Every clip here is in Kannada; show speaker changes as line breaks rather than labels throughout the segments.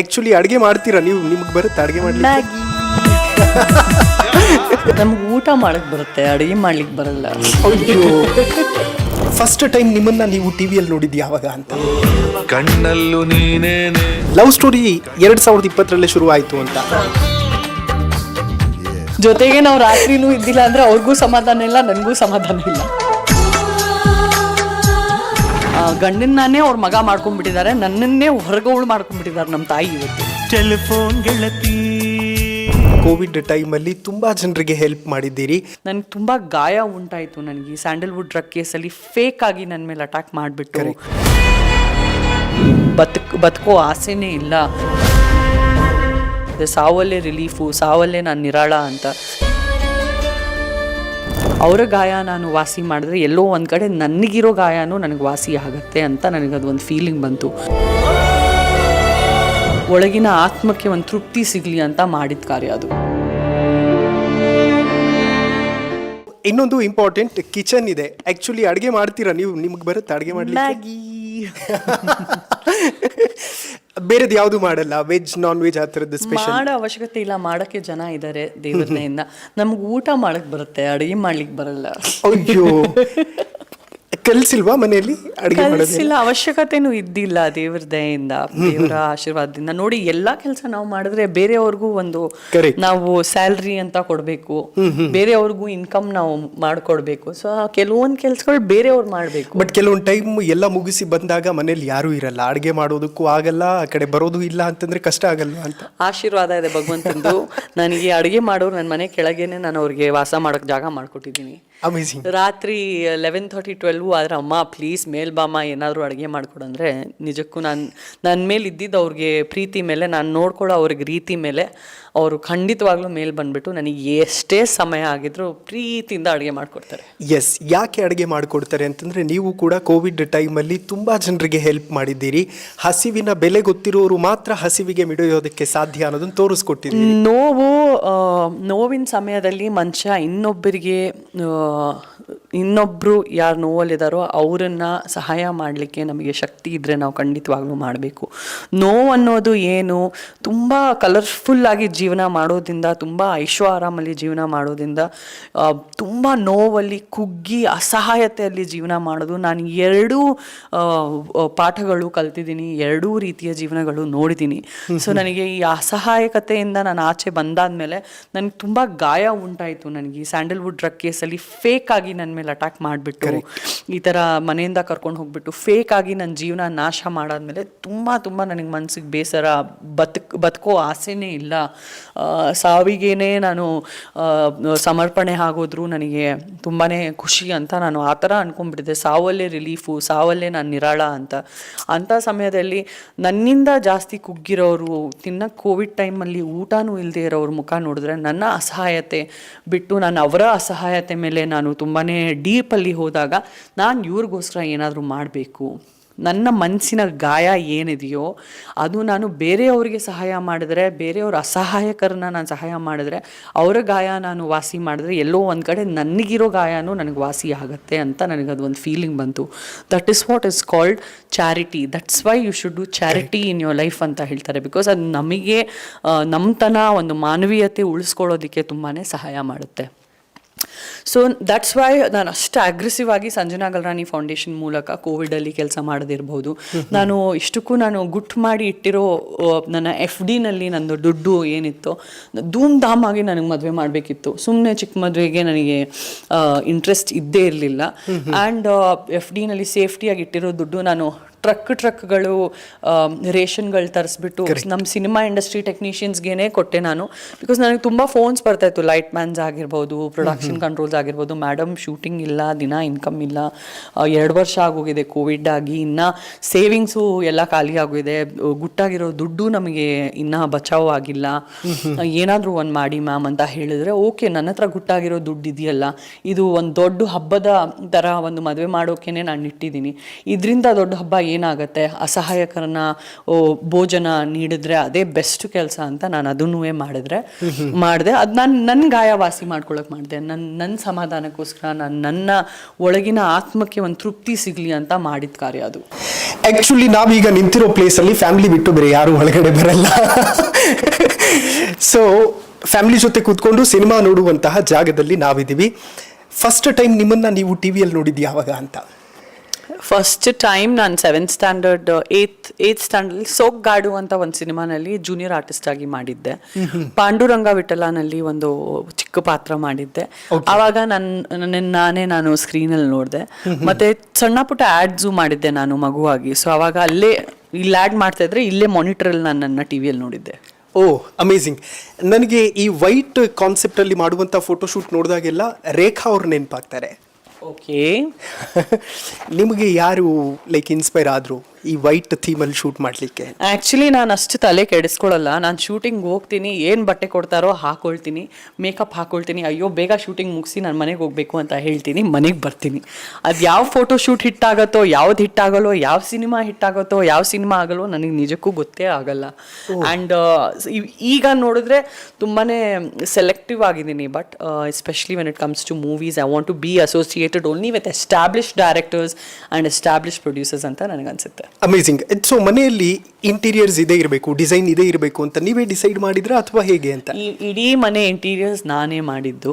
ಆಕ್ಚುಲಿ ಅಡುಗೆ ಮಾಡ್ತೀರಾ ನೀವು? ನಿಮ್ಗೆ ಬರುತ್ತೆ ಅಡುಗೆ ಮಾಡ್ಲಿಕ್ಕೆ?
ಮ್ಯಾಗಿ. ನಮ್ಗೆ ಊಟ ಮಾಡಕ್ ಬರುತ್ತೆ ಅಡುಗೆ ಮಾಡ್ಲಿಕ್ಕೆ ಬರಲ್ಲ.
ಫಸ್ಟ್ ಟೈಮ್ ನಿಮ್ಮನ್ನ ನೀವು ಟಿವಿಯಲ್ಲಿ ನೋಡಿದ್ದು ಯಾವಾಗ ಅಂತ?
ಕಣ್ಣಲ್ಲೂ ನೀನೇನೆ.
ಲವ್ ಸ್ಟೋರಿ ಎರಡ್ ಸಾವಿರದ ಇಪ್ಪತ್ತರಲ್ಲೇ ಶುರು ಆಯ್ತು ಅಂತ.
ಜೊತೆಗೆ ನಾವು ರಾತ್ರಿನೂ ಇದ್ದಿಲ್ಲ ಅಂದ್ರೆ ಅವ್ರಿಗೂ ಸಮಾಧಾನ ಇಲ್ಲ ನನಗೂ ಸಮಾಧಾನ ಇಲ್ಲ. ಆ, ಗಂಡನ್ನಾನೇ ಅವ್ರ ಮಗ ಮಾಡ್ಕೊಂಡ್ಬಿಟ್ಟಿದ್ದಾರೆ ನನ್ನನ್ನೇ ಹೊರಗವಳು ಮಾಡ್ಕೊಂಡ್ಬಿಟ್ಟಿದ್ದಾರೆ ನಮ್ಮ ತಾಯಿ ಇವತ್ತು.
ಟೆಲಿಫೋನ್ ಗೆಳತಿ.
ಕೋವಿಡ್ ಟೈಮಲ್ಲಿ ತುಂಬಾ ಜನರಿಗೆ ಹೆಲ್ಪ್ ಮಾಡಿದ್ದೀರಿ.
ನನಗೆ ತುಂಬ ಗಾಯ ಉಂಟಾಯಿತು. ನನಗೆ ಈ ಸ್ಯಾಂಡಲ್ವುಡ್ ಡ್ರಗ್ ಕೇಸಲ್ಲಿ ಫೇಕ್ ಆಗಿ ನನ್ನ ಮೇಲೆ ಅಟ್ಯಾಕ್ ಮಾಡಿಬಿಟ್ಟು. ಬದುಕ್ ಬದುಕೋ ಆಸೆನೇ ಇಲ್ಲ. ಸಾವಲ್ಲೇ ರಿಲೀಫು ಸಾವಲ್ಲೇ ನಾನು ನಿರಾಳ ಅಂತ. ಅವರ ಗಾಯ ನಾನು ವಾಸಿ ಮಾಡಿದ್ರೆ ಎಲ್ಲೋ ಒಂದು ಕಡೆ ನನಗಿರೋ ಗಾಯನೂ ನನಗೆ ವಾಸಿ ಆಗುತ್ತೆ ಅಂತ ನನಗದು ಒಂದು ಫೀಲಿಂಗ್ ಬಂತು. ಒಳಗಿನ ಆತ್ಮಕ್ಕೆ ಒಂದು ತೃಪ್ತಿ ಸಿಗಲಿ ಅಂತ ಮಾಡಿದ ಕಾರ್ಯ ಅದು.
ಇನ್ನೊಂದು ಇಂಪಾರ್ಟೆಂಟ್ ಕಿಚನ್ ಇದೆ. ಆಕ್ಚುಲಿ ಅಡುಗೆ ಮಾಡ್ತೀರಾ ನೀವು? ನಿಮ್ಗೆ ಬರುತ್ತೆ ಅಡುಗೆ ಮಾಡ್ಲಿಕ್ಕೆ?
ಮ್ಯಾಗಿ.
ಬೇರೆದು ಯಾವುದು ಮಾಡಲ್ಲ. ವೆಜ್ ನಾನ್ ವೆಜ್ ಆ ಥರದ್ದು ಸ್ಪೆಷಲ್
ಮಾಡೋ ಅವಶ್ಯಕತೆ ಇಲ್ಲ. ಮಾಡಕ್ಕೆ ಜನ ಇದ್ದಾರೆ ದೇವರನೆಯಿಂದ ನಮ್ಗೆ ಊಟ ಮಾಡಕ್ ಬರುತ್ತೆ. ಅಡುಗೆ ಮಾಡ್ಲಿಕ್ಕೆ ಬರಲ್ಲ.
ಅಯ್ಯೋ. ಕಲ್ಸಿಲ್ವಾ ಮನೆಯಲ್ಲಿ ಅಡುಗೆ ಮಾಡೋದು
ಕಲಿಸಿಲ್ಲ ಅವಶ್ಯಕತೆನೂ ಇದ್ದಿಲ್ಲ ದೇವ್ರ ದಯೆಯಿಂದ ದೇವರ ಆಶೀರ್ವಾದದಿಂದ. ನೋಡಿ ಎಲ್ಲಾ ಕೆಲಸ ನಾವು ಮಾಡಿದ್ರೆ ಬೇರೆಯವ್ರಿಗೂ ಒಂದು
Correct.
ನಾವು ಸ್ಯಾಲ್ರಿ ಅಂತ ಕೊಡ್ಬೇಕು. ಬೇರೆಯವ್ರಿಗೂ ಇನ್ಕಮ್ ನಾವು ಮಾಡ್ಕೊಡ್ಬೇಕು. ಸೊ ಕೆಲವೊಂದು ಕೆಲ್ಸಗಳು ಬೇರೆಯವ್ರು ಮಾಡ್ಬೇಕು.
ಬಟ್ ಕೆಲವೊಂದು ಟೈಮ್ ಎಲ್ಲ ಮುಗಿಸಿ ಬಂದಾಗ ಮನೇಲಿ ಯಾರೂ ಇರಲ್ಲ. ಅಡುಗೆ ಮಾಡೋದಕ್ಕೂ ಆಗಲ್ಲ ಆ ಕಡೆ ಬರೋದು ಇಲ್ಲ ಅಂತಂದ್ರೆ ಕಷ್ಟ ಆಗಲ್ವಾ ಅಂತ?
ಆಶೀರ್ವಾದ ಇದೆ ಭಗವಂತಂದು. ನನಗೆ ಅಡುಗೆ ಮಾಡೋರು ನನ್ನ ಮನೆ ಕೆಳಗೇನೆ ನಾನು ಅವ್ರಿಗೆ ವಾಸ ಮಾಡೋಕೆ ಜಾಗ ಮಾಡ್ಕೊಟ್ಟಿದ್ದೀನಿ.
ಅಮೇಸಿಂಗ್
ರಾತ್ರಿ ಲೆವೆನ್ ಥರ್ಟಿ ಟ್ವೆಲ್ವು ಆದ್ರೆ ಅಮ್ಮ ಪ್ಲೀಸ್ ಮೇಲ್ ಬಾಮ, ಏನಾದರೂ ಅಡುಗೆ ಮಾಡಿಕೊಡಂದ್ರೆ ನಿಜಕ್ಕೂ ನಾನು ನನ್ನ ಮೇಲೆ ಇದ್ದಿದ್ದು ಅವ್ರಿಗೆ ಪ್ರೀತಿ ಮೇಲೆ, ನಾನು ನೋಡ್ಕೊಳ್ಳೋ ಅವ್ರಿಗೆ ರೀತಿ ಮೇಲೆ ಅವರು ಖಂಡಿತವಾಗ್ಲೂ ಮೇಲೆ ಬಂದ್ಬಿಟ್ಟು ನನಗೆ ಎಷ್ಟೇ ಸಮಯ ಆಗಿದ್ರು ಪ್ರೀತಿಯಿಂದ ಅಡುಗೆ ಮಾಡಿಕೊಡ್ತಾರೆ.
ಎಸ್ ಯಾಕೆ ಅಡುಗೆ ಮಾಡಿಕೊಡ್ತಾರೆ ಅಂತಂದ್ರೆ ನೀವು ಕೂಡ ಕೋವಿಡ್ ಟೈಮಲ್ಲಿ ತುಂಬಾ ಜನರಿಗೆ ಹೆಲ್ಪ್ ಮಾಡಿದ್ದೀರಿ. ಹಸಿವಿನ ಬೆಲೆ ಗೊತ್ತಿರೋರು ಮಾತ್ರ ಹಸಿವಿಗೆ ಮಿಡಿಯೋದಕ್ಕೆ ಸಾಧ್ಯ ಅನ್ನೋದನ್ನು ತೋರಿಸ್ಕೊಟ್ಟಿದ್ದೀರಿ.
ನೋವು ನೋವಿನ ಸಮಯದಲ್ಲಿ ಮನುಷ್ಯ ಇನ್ನೊಬ್ಬರಿಗೆ ಆ, ಇನ್ನೊಬ್ರು ಯಾರು ನೋವಲ್ಲಿದ್ದಾರೋ ಅವರನ್ನು ಸಹಾಯ ಮಾಡಲಿಕ್ಕೆ ನಮಗೆ ಶಕ್ತಿ ಇದ್ದರೆ ನಾವು ಖಂಡಿತವಾಗ್ಲೂ ಮಾಡಬೇಕು. ನೋವು ಅನ್ನೋದು ಏನು? ತುಂಬ ಕಲರ್ಫುಲ್ಲಾಗಿ ಜೀವನ ಮಾಡೋದ್ರಿಂದ ತುಂಬ ಐಶ್ವ ಆರಾಮಲ್ಲಿ ಜೀವನ ಮಾಡೋದ್ರಿಂದ ತುಂಬ ನೋವಲ್ಲಿ ಕುಗ್ಗಿ ಅಸಹಾಯತೆಯಲ್ಲಿ ಜೀವನ ಮಾಡೋದು. ನಾನು ಎರಡೂ ಪಾಠಗಳು ಕಲ್ತಿದ್ದೀನಿ ಎರಡೂ ರೀತಿಯ ಜೀವನಗಳು ನೋಡಿದ್ದೀನಿ. ಸೊ ನನಗೆ ಈ ಅಸಹಾಯಕತೆಯಿಂದ ನಾನು ಆಚೆ ಬಂದಾದ ಮೇಲೆ ನನಗೆ ತುಂಬ ಗಾಯ ಉಂಟಾಯಿತು. ನನಗೆ ಈ ಸ್ಯಾಂಡಲ್ವುಡ್ ಡ್ರಗ್ ಕೇಸಲ್ಲಿ ಫೇಕ್ ಆಗಿ ನನ್ನ ಮೇಲೆ ಅಟ್ಯಾಕ್ ಮಾಡಿಬಿಟ್ಟು ಈ ಥರ ಮನೆಯಿಂದ ಕರ್ಕೊಂಡು ಹೋಗ್ಬಿಟ್ಟು ಫೇಕ್ ಆಗಿ ನನ್ನ ಜೀವನ ನಾಶ ಮಾಡಾದ್ಮೇಲೆ ತುಂಬ ತುಂಬ ನನಗೆ ಮನಸ್ಸಿಗೆ ಬೇಸರ ಬದುಕ್ ಬದುಕೋ ಆಸೆನೇ ಇಲ್ಲ. ಸಾವಿಗೇನೆ ನಾನು ಸಮರ್ಪಣೆ ಆಗೋದ್ರು ನನಗೆ ತುಂಬಾ ಖುಷಿ ಅಂತ ನಾನು ಆ ಥರ ಅಂದ್ಕೊಂಡ್ಬಿಟ್ಟಿದ್ದೆ ಸಾವಲ್ಲೇ ರಿಲೀಫು ಸಾವಲ್ಲೇ ನಾನು ನಿರಾಳ ಅಂತ. ಅಂಥ ಸಮಯದಲ್ಲಿ ನನ್ನಿಂದ ಜಾಸ್ತಿ ಕುಗ್ಗಿರೋರು ತಿನ್ನ ಕೋವಿಡ್ ಟೈಮಲ್ಲಿ ಊಟನೂ ಇಲ್ಲದೆ ಇರೋರು ಮುಖ ನೋಡಿದ್ರೆ ನನ್ನ ಅಸಹಾಯತೆ ಬಿಟ್ಟು ನಾನು ಅವರ ಅಸಹಾಯತೆ ಮೇಲೆ ನಾನು ತುಂಬಾ ಡೀಪಲ್ಲಿ ಹೋದಾಗ ನಾನು ಇವ್ರಿಗೋಸ್ಕರ ಏನಾದರೂ ಮಾಡಬೇಕು. ನನ್ನ ಮನಸ್ಸಿನ ಗಾಯ ಏನಿದೆಯೋ ಅದು ನಾನು ಬೇರೆಯವರಿಗೆ ಸಹಾಯ ಮಾಡಿದ್ರೆ ಬೇರೆಯವ್ರ ಅಸಹಾಯಕರನ್ನ ನಾನು ಸಹಾಯ ಮಾಡಿದ್ರೆ ಅವರ ಗಾಯ ನಾನು ವಾಸಿ ಮಾಡಿದ್ರೆ ಎಲ್ಲೋ ಒಂದು ಕಡೆ ನನಗಿರೋ ಗಾಯನೂ ನನಗೆ ವಾಸಿ ಆಗುತ್ತೆ ಅಂತ ನನಗದು ಒಂದು ಫೀಲಿಂಗ್ ಬಂತು. That is what is called charity that's why you should do charity in your life ಅಂತ ಹೇಳ್ತಾರೆ. ಬಿಕಾಸ್ ಅದು ನಮಗೆ ನಮ್ಮತನ ಒಂದು ಮಾನವೀಯತೆ ಉಳಿಸ್ಕೊಳ್ಳೋದಕ್ಕೆ ತುಂಬಾ ಸಹಾಯ ಮಾಡುತ್ತೆ. ಸೊ ದಟ್ಸ್ ವೈ ನಾನು ಅಷ್ಟು ಅಗ್ರೆಸಿವ್ ಆಗಿ ಸಂಜನಾ ಗಲ್ರಾಣಿ ಫೌಂಡೇಶನ್ ಮೂಲಕ ಕೋವಿಡ್ ಅಲ್ಲಿ ಕೆಲಸ ಮಾಡದಿರಬಹುದು ನಾನು ಇಷ್ಟಕ್ಕೂ ನಾನು ಗುಟ್ ಮಾಡಿ ಇಟ್ಟಿರೋ ನನ್ನ ಎಫ್ ಡಿನಲ್ಲಿ ನಂದು ದುಡ್ಡು ಏನಿತ್ತು ಧೂಮ್ ಧಾಮ್ ಆಗಿ ನನಗೆ ಮದುವೆ ಮಾಡಬೇಕಿತ್ತು. ಸುಮ್ಮನೆ ಚಿಕ್ಕ ಮದುವೆಗೆ ನನಗೆ ಇಂಟ್ರೆಸ್ಟ್ ಇದ್ದೇ ಇರಲಿಲ್ಲ. ಆ್ಯಂಡ್ ಎಫ್ ಡಿನಲ್ಲಿ ಸೇಫ್ಟಿಯಾಗಿ ಇಟ್ಟಿರೋ ದುಡ್ಡು ನಾನು ಟ್ರಕ್ ಟ್ರಕ್ಗಳು ರೇಷನ್ಗಳು ತರಿಸ್ಬಿಟ್ಟು ನಮ್ಮ ಸಿನಿಮಾ ಇಂಡಸ್ಟ್ರಿ ಟೆಕ್ನಿಷಿಯನ್ಸ್ಗೇನೆ ಕೊಟ್ಟೆ ನಾನು. ಬಿಕಾಸ್ ನನಗೆ ತುಂಬ ಫೋನ್ಸ್ ಬರ್ತಾ ಇತ್ತು. ಲೈಟ್ ಮ್ಯಾನ್ಸ್ ಆಗಿರ್ಬೋದು ಪ್ರೊಡಕ್ಷನ್ ಕಂಟ್ರೋಲ್ಸ್ ಆಗಿರ್ಬೋದು. ಮೇಡಮ್ ಶೂಟಿಂಗ್ ಇಲ್ಲ ದಿನ ಇನ್ಕಮ್ ಇಲ್ಲ. ಎರಡು ವರ್ಷ ಆಗೋಗಿದೆ ಕೋವಿಡ್ ಆಗಿ. ಇನ್ನು ಸೇವಿಂಗ್ಸು ಎಲ್ಲ ಖಾಲಿ ಆಗೋಗಿದೆ. ಗುಟ್ಟಾಗಿರೋ ದುಡ್ಡು ನಮಗೆ ಇನ್ನೂ ಬಚಾವ್ ಆಗಿಲ್ಲ. ಏನಾದರೂ ಒಂದು ಮಾಡಿ ಮ್ಯಾಮ್ ಅಂತ ಹೇಳಿದ್ರೆ ಓಕೆ ನನ್ನ ಹತ್ರ ಗುಟ್ಟಾಗಿರೋ ದುಡ್ಡು ಇದೆಯಲ್ಲ ಇದು ಒಂದು ದೊಡ್ಡ ಹಬ್ಬದ ಥರ ಒಂದು ಮದುವೆ ಮಾಡೋಕೆ ನಾನು ಇಟ್ಟಿದ್ದೀನಿ. ಇದರಿಂದ ದೊಡ್ಡ ಹಬ್ಬ ಏನಾಗುತ್ತೆ? ಅಸಹಾಯಕರನ್ನ ಭೋಜನ ನೀಡಿದ್ರೆ ಅದೇ ಬೆಸ್ಟ್ ಕೆಲಸ ಅಂತ ನಾನು ಅದನ್ನೂ ಮಾಡಿದ್ರೆ. ಮಾಡಿದೆ. ಅದು ನಾನು ನನ್ನ ಗಾಯ ವಾಸಿ ಮಾಡ್ಕೊಳಕ್ ಮಾಡಿದೆ. ನನ್ನ ನನ್ನ ಸಮಾಧಾನಕ್ಕೋಸ್ಕರ ನಾನು ನನ್ನ ಒಳಗಿನ ಆತ್ಮಕ್ಕೆ ಒಂದು ತೃಪ್ತಿ ಸಿಗ್ಲಿ ಅಂತ ಮಾಡಿದ ಕಾರ್ಯ ಅದು.
ಆ್ಯಕ್ಚುಲಿ ನಾವೀಗ ನಿಂತಿರೋ ಪ್ಲೇಸಲ್ಲಿ ಫ್ಯಾಮಿಲಿ ಬಿಟ್ಟು ಬೇರೆ ಯಾರು ಒಳಗಡೆ ಬರಲ್ಲ. ಸೊ ಫ್ಯಾಮಿಲಿ ಜೊತೆ ಕೂತ್ಕೊಂಡು ಸಿನಿಮಾ ನೋಡುವಂತಹ ಜಾಗದಲ್ಲಿ ನಾವಿದ್ದೀವಿ. ಫಸ್ಟ್ ಟೈಮ್ ನಿಮ್ಮನ್ನ ನೀವು ಟಿವಿಯಲ್ಲಿ ನೋಡಿದ್ದು ಯಾವಾಗ ಅಂತ?
ಫಸ್ಟ್ ಟೈಮ್ ನಾನು seventh standard eighth eighth standard Soggadu ಅಂತ ಒಂದು ಸಿನಿಮಾನಲ್ಲಿ ಜೂನಿಯರ್ ಆರ್ಟಿಸ್ಟ್ ಆಗಿ ಮಾಡಿದ್ದೆ. ಪಾಂಡುರಂಗ ವಿಠಲನಲ್ಲಿ ಒಂದು ಚಿಕ್ಕ ಪಾತ್ರ ಮಾಡಿದ್ದೆ. ಆವಾಗ ನನ್ನ ನಾನೇ ನಾನು ಸ್ಕ್ರೀನಲ್ಲಿ ನೋಡಿದೆ. ಮತ್ತೆ ಸಣ್ಣ ಪುಟ್ಟ ಆಡ್ಸು ಮಾಡಿದ್ದೆ ನಾನು ಮಗುವಾಗಿ. ಸೊ ಅವಾಗ ಅಲ್ಲೇ ಇಲ್ಲಿ ಆ್ಯಡ್ ಮಾಡ್ತಾ ಇದ್ರೆ ಇಲ್ಲೇ ಮಾನಿಟರಲ್ಲಿ ನಾನು ನನ್ನ ಟಿವಿಯಲ್ಲಿ ನೋಡಿದ್ದೆ.
ಓ ಅಮೇಝಿಂಗ್ ನನಗೆ ಈ ವೈಟ್ ಕಾನ್ಸೆಪ್ಟ್ ಅಲ್ಲಿ ಮಾಡುವಂತ ಫೋಟೋಶೂಟ್ ನೋಡಿದಾಗೆಲ್ಲ ರೇಖಾ ಅವ್ರು ನೆನಪಾಗ್ತಾರೆ.
ಓಕೆ
ನಿಮಗೆ ಯಾರು ಲೈಕ್ ಇನ್ಸ್ಪೈರ್ ಆದ್ರು? ಈ ವೈಟ್ ಥೀಮಲ್ಲಿ ಶೂಟ್ ಮಾಡಲಿಕ್ಕೆ?
ಆ್ಯಕ್ಚುಲಿ ನಾನು ಅಷ್ಟು ತಲೆ ಕೆಡಿಸ್ಕೊಳ್ಳಲ್ಲ. ನಾನು ಶೂಟಿಂಗ್ ಹೋಗ್ತೀನಿ ಏನು ಬಟ್ಟೆ ಕೊಡ್ತಾರೋ ಹಾಕೊಳ್ತೀನಿ ಮೇಕಪ್ ಹಾಕೊಳ್ತೀನಿ ಅಯ್ಯೋ ಬೇಗ ಶೂಟಿಂಗ್ ಮುಗಿಸಿ ನಾನು ಮನೆಗೆ ಹೋಗಬೇಕು ಅಂತ ಹೇಳ್ತೀನಿ ಮನೆಗೆ ಬರ್ತೀನಿ. ಅದು ಯಾವ ಫೋಟೋ ಶೂಟ್ ಹಿಟ್ಟಾಗತ್ತೋ ಯಾವ್ದು ಹಿಟ್ಟಾಗಲ್ಲೋ ಯಾವ ಸಿನಿಮಾ ಹಿಟ್ಟಾಗತ್ತೋ ಯಾವ ಸಿನಿಮಾ ಆಗಲ್ಲೋ ನನಗೆ ನಿಜಕ್ಕೂ ಗೊತ್ತೇ ಆಗಲ್ಲ. ಆ್ಯಂಡ್ ಈಗ ನೋಡಿದ್ರೆ ತುಂಬಾ ಸೆಲೆಕ್ಟಿವ್ ಆಗಿದ್ದೀನಿ but especially when it comes to movies I want to be associated only with establish directors and establish producers ಅಂತ ನನಗನ್ಸುತ್ತೆ
ಅಮೇಝಿಂಗ್ ಸೊ ಮನೆಯಲ್ಲಿ ಇಂಟೀರಿಯರ್ಸ್ ಇದೇ ಇರಬೇಕು ಡಿಸೈನ್ ಇದೇ ಇರಬೇಕು ಅಂತ ನೀವೇ ಡಿಸೈಡ್ ಮಾಡಿದ್ರ ಅಥವಾ ಹೇಗೆ ಅಂತ?
ಈ ಇಡೀ ಮನೆ ಇಂಟೀರಿಯರ್ಸ್ ನಾನೇ ಮಾಡಿದ್ದು.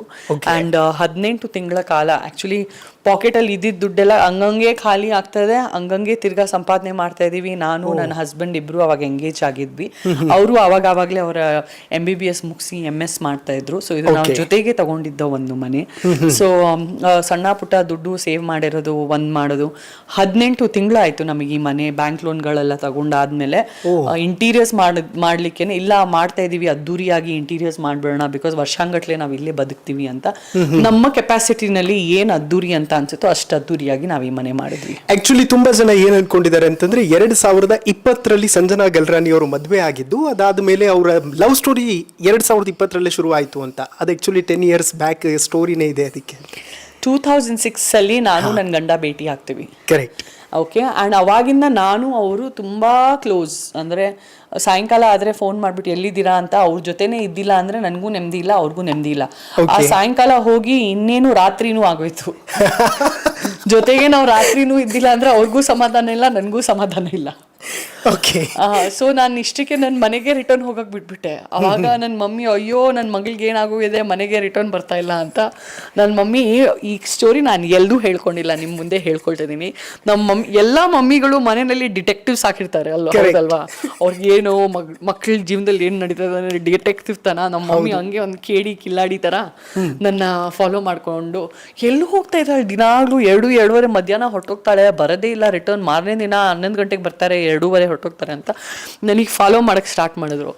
ಅಂಡ್ ಹದಿನೆಂಟು ತಿಂಗಳ ಕಾಲ ಆಕ್ಚುಲಿ ಪಾಕೆಟಲ್ಲಿ ಇದ್ದಿದ್ದ ದುಡ್ಡೆಲ್ಲ ಹಂಗಂಗೆ ಖಾಲಿ ಆಗ್ತದೆ ಹಂಗಂಗೆ ತಿರ್ಗಾ ಸಂಪಾದನೆ ಮಾಡ್ತಾ ಇದೀವಿ ನಾನು ನನ್ನ ಹಸ್ಬೆಂಡ್ ಇಬ್ರು ಅವಾಗ ಎಂಗೇಜ್ ಆಗಿದ್ವಿ. ಅವರು ಅವಾಗ ಅವಾಗಲೇ ಅವರ ಎಂ ಬಿ ಬಿ ಎಸ್ ಮುಗಿಸಿ ಎಂ ಎಸ್ ಮಾಡ್ತಾ ಇದ್ರು. ಸೊ ಇದು ನಾವು ಜೊತೆಗೆ ತಗೊಂಡಿದ್ದ ಒಂದು ಮನೆ. ಸೊ ಸಣ್ಣ ಪುಟ್ಟ ದುಡ್ಡು ಸೇವ್ ಮಾಡಿರೋದು ಒಂದ್ ಮಾಡೋದು. ಹದಿನೆಂಟು ತಿಂಗಳಾಯ್ತು ನಮಗೆ ಈ ಮನೆ ಬ್ಯಾಂಕ್ ಲೋನ್ಗಳೆಲ್ಲ ತಗೊಂಡಾದ್ಮೇಲೆ ಇಂಟೀರಿಯರ್ಸ್ ಮಾಡ್ ಮಾಡ್ಲಿಕ್ಕೇನೆ ಇಲ್ಲ ಮಾಡ್ತಾ ಇದೀವಿ ಅದ್ದೂರಿಯಾಗಿ ಇಂಟೀರಿಯರ್ಸ್ ಮಾಡ್ಬೇಡ ಬಿಕಾಸ್ ವರ್ಷಾಂಗಟ್ಲೆ ನಾವು ಇಲ್ಲೇ ಬದುಕ್ತೀವಿ ಅಂತ. ನಮ್ಮ ಕೆಪಾಸಿಟಿನಲ್ಲಿ ಏನ್ ಅದ್ದೂರಿ ಅಂತ ಅನ್ಸುತ್ತೋ ಅಷ್ಟು ಅದ್ದೂರಿಯಾಗಿ ನಾವು ಈ ಮನೆ ಮಾಡಿದ್ವಿ.
ಆಕ್ಚುಲಿ ತುಂಬಾ ಜನ ಏನ್ ಅನ್ಕೊಂಡಿದ್ದಾರೆ ಅಂತಂದ್ರೆ ಎರಡ್ ಸಾವಿರದ ಇಪ್ಪತ್ತರಲ್ಲಿ ಸಂಜನಾ ಗಲ್ರಾನಿ ಅವರು ಮದುವೆ ಆಗಿದ್ದು ಅದಾದ ಮೇಲೆ ಅವರ ಲವ್ ಸ್ಟೋರಿ ಎರಡ್ ಸಾವಿರದ ಇಪ್ಪತ್ತರಲ್ಲೇ ಶುರು ಆಯ್ತು ಅಂತ. ಅದು ಆಕ್ಚುಲಿ ಟೆನ್ ಇಯರ್ಸ್ ಬ್ಯಾಕ್ ಸ್ಟೋರಿನೇ ಇದೆ ಅದಕ್ಕೆ.
ಟೂ ತೌಸಂಡ್ ಸಿಕ್ಸ್ ಅಲ್ಲಿ ನಾನು ನನ್ನ ಗಂಡ ಭೇಟಿ ಆಗ್ತೀವಿ.
ಕರೆಕ್ಟ್
ಓಕೆ ಆ್ಯಂಡ್ ಅವಾಗಿಂದ ನಾನು ಅವರು ತುಂಬಾ ಕ್ಲೋಸ್ ಅಂದರೆ ಸಾಯಂಕಾಲ ಆದರೆ ಫೋನ್ ಮಾಡಿಬಿಟ್ಟು ಎಲ್ಲಿದ್ದೀರಾ ಅಂತ ಅವ್ರ ಜೊತೆನೇ ಇದ್ದಿಲ್ಲ ಅಂದರೆ ನನಗೂ ನೆಮ್ಮದಿ ಇಲ್ಲ ಅವ್ರಿಗೂ ನೆಮ್ಮದಿ ಇಲ್ಲ. ಆ ಸಾಯಂಕಾಲ ಹೋಗಿ ಇನ್ನೇನು ರಾತ್ರಿನೂ ಆಗೋಯ್ತು. ಜೊತೆಗೆ ನಾವು ರಾತ್ರಿನೂ ಇದ್ದಿಲ್ಲ ಅಂದ್ರೆ ಅವ್ರಿಗೂ ಸಮಾಧಾನ ಇಲ್ಲ ನನಗೂ ಸಮಾಧಾನ ಇಲ್ಲ.
ಓಕೆ
ಸೊ ನಾನು ಇಷ್ಟಕ್ಕೆ ನನ್ನ ಮನೆಗೆ ರಿಟರ್ನ್ ಹೋಗಕ್ಕೆ ಬಿಟ್ಬಿಟ್ಟೆ. ಅವಾಗ ನನ್ನ ಮಮ್ಮಿ ಅಯ್ಯೋ ನನ್ನ ಮಗಳಿಗೆ ಏನಾಗೋಗಿದೆ? ಮನೆಗೆ ರಿಟರ್ನ್ ಬರ್ತಾ ಇಲ್ಲ ಅಂತ. ನನ್ನ ಮಮ್ಮಿ ಈ ಸ್ಟೋರಿ ನಾನು ಎಲ್ಲೂ ಹೇಳ್ಕೊಂಡಿಲ್ಲ ನಿಮ್ಮ ಮುಂದೆ ಹೇಳ್ಕೊಳ್ತಿದ್ದೀನಿ ನಮ್ಮ ಮಮ್ಮಿ ಎಲ್ಲ ಮಮ್ಮಿಗಳು ಮನೆಯಲ್ಲಿ ಡಿಟೆಕ್ಟಿವ್ಸ್ ಹಾಕಿರ್ತಾರೆ ಅಲ್ವಾ. ಹೌದಲ್ವಾ? ಅವ್ರಿಗೆ ಏನೋ ಮಗ್ ಮಕ್ಕಳ ಜೀವನದಲ್ಲಿ ಏನು ನಡೀತದೆ ಅಂದರೆ ಡಿಟೆಕ್ಟಿವ್ ತನ? ನಮ್ಮ ಮಮ್ಮಿ ಹಂಗೆ ಒಂದು ಕೇಳಿ ಕಿಲ್ಲಾಡಿ ಥರ ನನ್ನ ಫಾಲೋ ಮಾಡ್ಕೊಂಡು ಎಲ್ಲೂ ಹೋಗ್ತಾ ಇದ್ದಾಳೆ. ದಿನಾಗಲೂ ಎರಡು ಎರಡೂವರೆ ಮಧ್ಯಾಹ್ನ ಹೊರಟೋಗ್ತಾಳೆ ಬರೋದೇ ಇಲ್ಲ. ರಿಟರ್ನ್ ಮಾರನೇ ದಿನ ಹನ್ನೊಂದು ಗಂಟೆಗೆ ಬರ್ತಾರೆ ಎರಡೂವರೆ ಹೊರಟೋಗ್ತಾರೆ ಅಂತ ನನಗೆ ಫಾಲೋ ಮಾಡಕ್ಕೆ ಸ್ಟಾರ್ಟ್ ಮಾಡಿದ್ರು.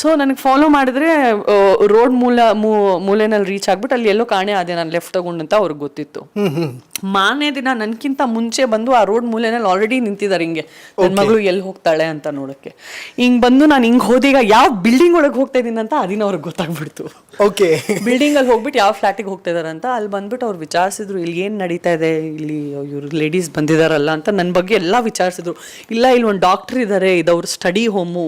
ಸೊ ನನಗೆ ಫಾಲೋ ಮಾಡಿದ್ರೆ ರೋಡ್ ಮೂಲ ಮೂಲೆನಲ್ಲಿ ರೀಚ್ ಆಗ್ಬಿಟ್ಟು ಅಲ್ಲಿ ಎಲ್ಲೋ ಕಾಣೆ ಆದೆ ನಾನು ಲೆಫ್ಟ್ ತಗೊಂಡಂತ ಅಂತ ಅವ್ರಿಗೆ ಗೊತ್ತಿತ್ತು. ಮಾರನೇ ದಿನ ನನ್ಕಿಂತ ಮುಂಚೆ ಬಂದು ಆ ರೋಡ್ ಮೂಲೆನಲ್ಲಿ ಆಲ್ರೆಡಿ ನಿಂತಿದ್ದಾರೆ ಹಿಂಗೆ. ನನ್ನ ಮಗಳು ಎಲ್ಲಿ ಹೋಗ್ತಾಳೆ ಅಂತ ನೋಡಕ್ಕೆ. ಹಿಂಗ್ ಬಂದು ನಾನು ಹಿಂಗ್ ಹೋದೀಗ ಯಾವ ಬಿಲ್ಡಿಂಗ್ ಒಳಗೆ ಹೋಗ್ತಾ ಇದ್ದೀನಿ ಅಂತ ಅದಿನ ಅವ್ರಿಗೆ ಗೊತ್ತಾಗ್ಬಿಡ್ತು.
ಓಕೆ
ಬಿಲ್ಡಿಂಗ್ ಅಲ್ಲಿ ಹೋಗ್ಬಿಟ್ಟು ಯಾವ ಫ್ಲಾಟಿಗೆ ಹೋಗ್ತಾ ಇದಾರೆ ಅಂತ ಅಲ್ಲಿ ಬಂದ್ಬಿಟ್ಟು ಅವ್ರು ವಿಚಾರಿಸಿದ್ರು ಇಲ್ಲಿ ಏನ್ ನಡೀತಾ ಇದೆ? ಇಲ್ಲಿ ಇವ್ರು ಲೇಡೀಸ್ ಬಂದಿದಾರಲ್ಲ ಅಂತ ನನ್ನ ಬಗ್ಗೆ ಎಲ್ಲ ವಿಚಾರಿಸಿದ್ರು. ಇಲ್ಲ ಇಲ್ಲಿ ಒಂದು ಡಾಕ್ಟರ್ ಇದ್ದಾರೆ ಇದು ಅವ್ರ ಸ್ಟಡಿ ಹೋಮು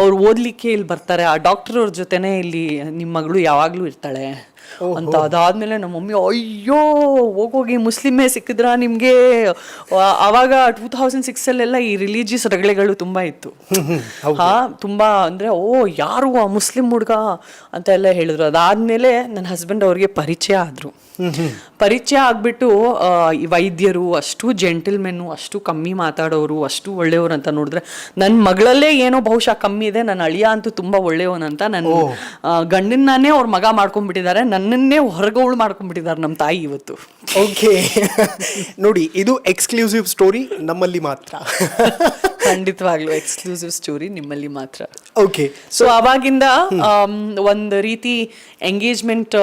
ಅವ್ರು ಓದ್ಲಿಕ್ಕೆ ಇಲ್ಲಿ ಬರ್ತಾರೆ. ಆ ಡಾಕ್ಟರ್ ಅವ್ರ ಜೊತೆನೆ ಇಲ್ಲಿ ನಿಮ್ಮ ಮಗಳು ಯಾವಾಗ್ಲೂ ಇರ್ತಾಳೆ. ಅಂತ ಅದಾದ್ಮೇಲೆ ನಮ್ಮ ಮಮ್ಮಿ ಅಯ್ಯೋ ಹೋಗೋಗಿ ಮುಸ್ಲಿಮೇ ಸಿಕ್ಕಿದ್ರ ನಿಮ್ಗೆ? ಅವಾಗ ಟೂ ತೌಸಂಡ್ ಸಿಕ್ಸ್ ಅಲ್ಲೆಲ್ಲ ಈ ರಿಲಿಜಿಯಸ್ ರಗಳೆಗಳು ತುಂಬಾ ಇತ್ತು. ಹಾ ತುಂಬಾ ಅಂದ್ರೆ ಓ ಯಾರು ಆ ಮುಸ್ಲಿಂ ಹುಡುಗ? ಅಂತ ಎಲ್ಲ ಹೇಳಿದ್ರು. ಅದಾದ್ಮೇಲೆ ನನ್ನ ಹಸ್ಬೆಂಡ್ ಅವ್ರಿಗೆ ಪರಿಚಯ ಆದ್ರು. ಪರಿಚಯ ಆಗ್ಬಿಟ್ಟು ವೈದ್ಯರು ಅಷ್ಟು ಜೆಂಟಲ್ಮೆನ್ನು ಅಷ್ಟು ಕಮ್ಮಿ ಮಾತಾಡೋರು ಅಷ್ಟು ಒಳ್ಳೆಯವರು ಅಂತ ನೋಡಿದ್ರೆ ನನ್ನ ಮಗಳಲ್ಲೇ ಏನೋ ಬಹುಶಃ ಕಮ್ಮಿ ಇದೆ ನನ್ನ ಅಳಿಯ ಅಂತೂ ತುಂಬಾ ಒಳ್ಳೆಯವನಂತ ನನ್ನ ಆ, ಗಂಡನ್ನಾನೇ ಅವ್ರ ಮಗ ಮಾಡ್ಕೊಂಡ್ಬಿಟ್ಟಿದ್ದಾರೆ ನನ್ನನ್ನೇ ಹೊರಗವಳು ಮಾಡ್ಕೊಂಡ್ಬಿಟ್ಟಿದ್ದಾರೆ ನಮ್ಮ ತಾಯಿ ಇವತ್ತು.
ಓಕೆ ನೋಡಿ ಇದು ಎಕ್ಸ್ಕ್ಲೂಸಿವ್ ಸ್ಟೋರಿ ನಮ್ಮಲ್ಲಿ ಮಾತ್ರ.
ಖಂಡಿತವಾಗ್ಲೂ ಎಕ್ಸ್ಕ್ಲೂಸಿವ್ ಸ್ಟೋರಿ ನಿಮ್ಮಲ್ಲಿ ಮಾತ್ರ.
ಓಕೆ
ಸೊ ಅವಾಗಿಂದ ಒಂದು ರೀತಿ ಎಂಗೇಜ್ಮೆಂಟ್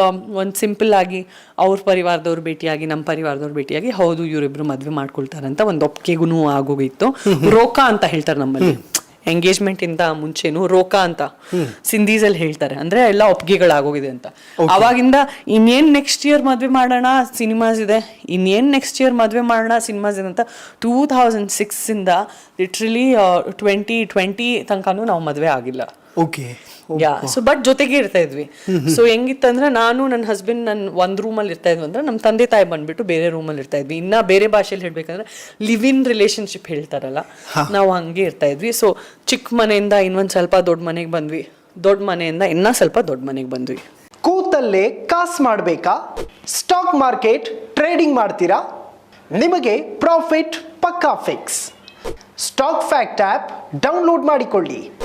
ಒಂದು ಸಿಂಪಲ್ ಆಗಿ ಅವ್ರ ಪರಿವಾರದವ್ರು ಭೇಟಿಯಾಗಿ ನಮ್ಮ ಪರಿವಾರದವ್ರು ಭೇಟಿಯಾಗಿ ಹೌದು ಇವರಿಬ್ರು ಮದ್ವೆ ಮಾಡ್ಕೊಳ್ತಾರಂತ ಒಂದು ಒಪ್ಪಿಗೆಗೂ ಆಗೋಗಿತ್ತು. ರೋಕಾ ಅಂತ ಹೇಳ್ತಾರೆ ನಮ್ಮಲ್ಲಿ. ಎಂಗೇಜ್ಮೆಂಟ್ ಇಂದ ಮುಂಚೆನು ರೋಕಾ ಅಂತ ಸಿಂಧೀಸಲ್ಲಿ ಹೇಳ್ತಾರೆ. ಅಂದ್ರೆ ಎಲ್ಲ ಒಪ್ಪಿಗೆಗಳಾಗೋಗಿದೆ ಅಂತ. ಅವಾಗಿಂದ ಇನ್ನೇನ್ ನೆಕ್ಸ್ಟ್ ಇಯರ್ ಮದ್ವೆ ಮಾಡೋಣ ಸಿನಿಮಾಸ್ ಇದೆ. ಇನ್ನೇನ್ ನೆಕ್ಸ್ಟ್ ಇಯರ್ ಮದ್ವೆ ಮಾಡೋಣ ಸಿನಿಮಾಸ್ ಇದೆ ಅಂತ ಟೂ ತೌಸಂಡ್ ಸಿಕ್ಸ್ ಇಂದ ಲಿಟ್ರಲಿ ಟ್ವೆಂಟಿ ಟ್ವೆಂಟಿ ತನಕನೂ ನಾವು ಮದ್ವೆ ಆಗಿಲ್ಲ.
ಓಕೆ
ಯಾ ಸೊ ಬಟ್ ಜೊತೆಗೆ ಇರ್ತಾ ಇದ್ವಿ. ಸೊ ಹೆಂಗಿತ್ತಂದ್ರೆ ನಾನು ನನ್ನ ಹಸ್ಬೆಂಡ್ ನನ್ನ ಒಂದ್ ರೂಮಲ್ಲಿ ಇರ್ತಾ ಇದ್ವಿ ಅಂದ್ರೆ ನಮ್ಮ ತಂದೆ ತಾಯಿ ಬಂದ್ಬಿಟ್ಟು ಬೇರೆ ರೂಮಲ್ಲಿ ಇರ್ತಾ ಇದ್ವಿ. ಇನ್ನ ಬೇರೆ ಭಾಷೆಯಲ್ಲಿ ಹೇಳ್ಬೇಕಂದ್ರೆ ಲಿವ್ ಇನ್ ರಿಲೇಶನ್ಶಿಪ್ ಹೇಳ್ತಾರಲ್ಲ ನಾವು ಹಂಗೆ ಇರ್ತಾ ಇದ್ವಿ. ಸೊ ಚಿಕ್ಕ ಮನೆಯಿಂದ ಇನ್ನೊಂದ್ ಸ್ವಲ್ಪ ದೊಡ್ಡ ಮನೆಗೆ ಬಂದ್ವಿ. ದೊಡ್ಡ ಮನೆಯಿಂದ ಇನ್ನ ಸ್ವಲ್ಪ ದೊಡ್ಡ ಮನೆಗೆ ಬಂದ್ವಿ.
ಕೂತಲ್ಲೇ ಕಾಸ್ ಮಾಡಬೇಕಾ? ಸ್ಟಾಕ್ ಮಾರ್ಕೆಟ್ ಟ್ರೇಡಿಂಗ್ ಮಾಡ್ತೀರಾ? ನಿಮಗೆ ಪ್ರಾಫಿಟ್ ಪಕ್ಕಾ fix stock fact app download ಮಾಡಿಕೊಳ್ಳಿ.